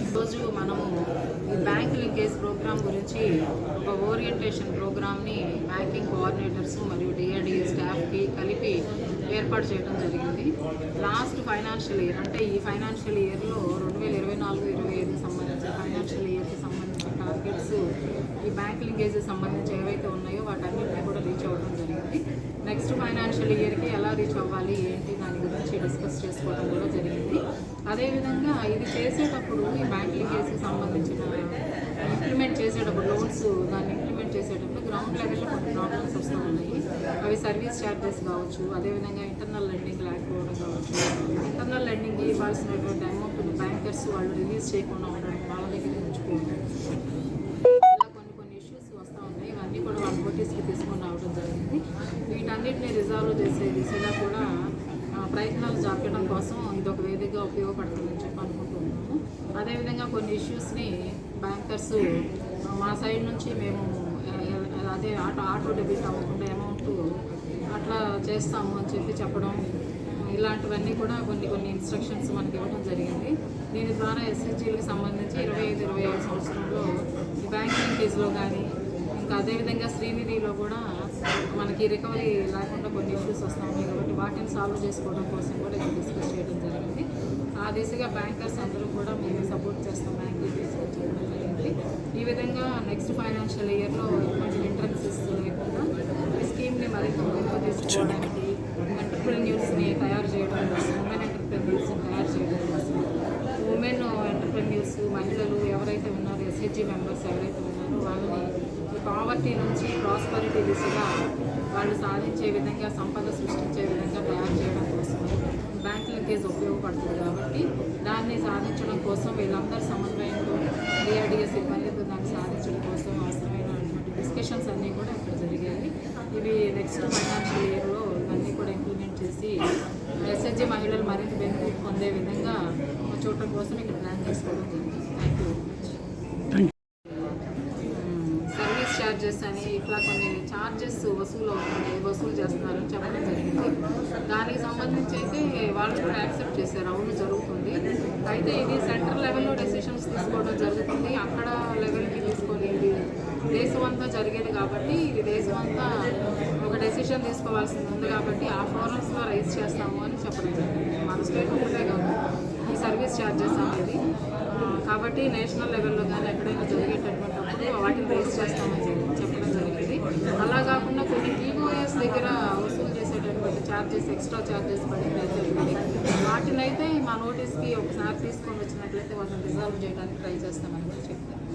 ఈరోజు మనము ఈ బ్యాంక్ లింకేజ్ ప్రోగ్రామ్ గురించి ఒక ఓరియంటేషన్ ప్రోగ్రామ్ని బ్యాంకింగ్ కోఆర్డినేటర్స్ మరియు డిఆర్డి స్టాఫ్కి కలిపి ఏర్పాటు చేయడం జరిగింది. లాస్ట్ ఫైనాన్షియల్ ఇయర్ అంటే ఈ ఫైనాన్షియల్ ఇయర్లో రెండు వేల ఇరవై నాలుగు ఇరవై ఐదు సంబంధించిన ఫైనాన్షియల్ ఇయర్కి సంబంధించిన టార్గెట్స్ ఈ బ్యాంక్ లింకేజ్ సంబంధించి ఏవైతే ఉన్నాయో వాటన్నిటిని కూడా రీచ్ అవ్వడం జరిగింది. నెక్స్ట్ ఫైనాన్షియల్ ఇయర్కి ఎలా రీచ్ అవ్వాలి ఏంటి దాని గురించి డిస్కస్ చేసుకోవడం కూడా జరిగింది. అదేవిధంగా ఇది చేసేటప్పుడు ఈ బ్యాంక్ కేసుకి సంబంధించిన ఇంప్లిమెంట్ చేసేటప్పుడు లోన్స్ దాన్ని ఇంప్లిమెంట్ చేసేటప్పుడు గ్రౌండ్ లెవెల్లో కొన్ని ప్రాబ్లమ్స్ వస్తూ ఉన్నాయి. అవి సర్వీస్ ఛార్జెస్ కావచ్చు అదేవిధంగా ఇంటర్నల్ లెండింగ్ లేకపోవడం కావచ్చు. ఇంటర్నల్ లెండింగ్ ఇవ్వాల్సినటువంటి అమౌంట్ బ్యాంకర్స్ వాళ్ళు రిలీజ్ చేయకుండా ఉండడం వాళ్ళ దగ్గర నుంచి వీటన్నిటిని రిజాల్వ్ చేసే దిశగా కూడా ప్రయత్నాలు జరపడం కోసం ఇదొక వేదికగా ఉపయోగపడుతుందని చెప్పి అనుకుంటున్నాము. అదేవిధంగా కొన్ని ఇష్యూస్ని బ్యాంకర్స్ మా సైడ్ నుంచి మేము అదే ఆటో ఆటో డెబిట్ అవ్వకుండా అమౌంట్ అట్లా చేస్తాము అని చెప్పి చెప్పడం ఇలాంటివన్నీ కూడా కొన్ని కొన్ని ఇన్స్ట్రక్షన్స్ మనకి ఇవ్వడం జరిగింది. దీని ద్వారా ఎస్ఎస్జీలకు సంబంధించి ఇరవై ఐదు ఇరవై ఐదు సంవత్సరంలో ఈ బ్యాంకింగ్ ఫీజులో కానీ ఇంకా అదేవిధంగా శ్రీనిధిలో కూడా మనకి రికవరీ లేకుండా కొన్ని ఇష్యూస్ వస్తూ ఉన్నాయి కాబట్టి వాటిని సాల్వ్ చేసుకోవడం కోసం కూడా ఇది డిస్కస్ చేయడం జరిగింది. ఆ దిశగా బ్యాంకర్స్ అందరూ కూడా మేము సపోర్ట్ చేస్తాం బ్యాంకింగ్ తీసుకొచ్చడం జరిగింది. ఈ విధంగా నెక్స్ట్ ఫైనాన్షియల్ ఇయర్లో ఎటువంటి ఎంట్రన్సెస్ లేకుండా ఈ స్కీమ్ని మరింత ముందుకు తీసుకోవడానికి ఎంటర్ప్రెన్యూర్స్ని తయారు చేయడం కోసం ఉమెన్ ఎంటర్ప్రెన్యూర్స్ని తయారు చేయడం కోసం ఉమెన్ ఎంటర్ప్రెన్యూర్స్ మహిళలు ఎవరైతే ఉన్నారో ఎస్హెచ్జి మెంబర్స్ ఎవరైతే ఉన్నారో వాళ్ళని పావర్టీ నుంచి ప్రాస్పరిటీ దిశగా వాళ్ళు సాధించే విధంగా సంపద సృష్టించే విధంగా తయారు చేయడం కోసం బ్యాంక్ లింకేజ్ ఉపయోగపడుతుంది కాబట్టి దాన్ని సాధించడం కోసం వీళ్ళందరి సమన్వయంతో డిఆర్డిఎస్ సిబ్బందితో దాన్ని సాధించడం కోసం అవసరమైనటువంటి డిస్కషన్స్ అన్నీ కూడా ఇక్కడ జరిగాయి. ఇవి నెక్స్ట్ ఫైనాన్షియల్ ఇయర్లో ఇవన్నీ కూడా ఇంప్లిమెంట్ చేసి ఎస్ఎస్జి మహిళలు మరింత బెనిఫిట్ పొందే విధంగా చూడటం కోసం ఇక్కడ ప్లాన్ చేసుకోవడం జరిగింది థ్యాంక్ యూ చార్జెస్ అని ఇట్లా కొన్ని చార్జెస్ వసూలు అవుతున్నాయి వసూలు చేస్తున్నారని చెప్పడం జరిగింది. దానికి సంబంధించి అయితే వాళ్ళు కూడా యాక్సెప్ట్ చేశారు. అవును జరుగుతుంది. అయితే ఇది సెంటర్ లెవెల్లో డెసిషన్స్ తీసుకోవడం జరుగుతుంది. అక్కడ లెవెల్కి తీసుకొని ఇది దేశం అంతా జరిగేది కాబట్టి ఇది దేశం అంతా ఒక డెసిషన్ తీసుకోవాల్సింది ఉంది కాబట్టి ఆ ఫోరమ్స్లో రైజ్ చేస్తాము అని చెప్పడం జరిగింది. మన స్టేట్ ఒకటే కాదు. సర్వీస్ ఛార్జెస్ అనేది కాబట్టి నేషనల్ లెవెల్లో కానీ ఎక్కడైనా జరిగేటటువంటి వాటిని రేస్ చేస్తామని చెప్పడం జరిగింది. అలా కాకుండా కొన్ని టీఓఎస్ దగ్గర వసూలు చేసేటటువంటి ఛార్జెస్ ఎక్స్ట్రా ఛార్జెస్ పడింది జరిగింది. వాటినైతే వాటిని అయితే మా నోటీస్కి ఒకసారి తీసుకొని వచ్చినట్లయితే వాటిని రిజాల్వ్ చేయడానికి ట్రై చేస్తామని చెప్తాను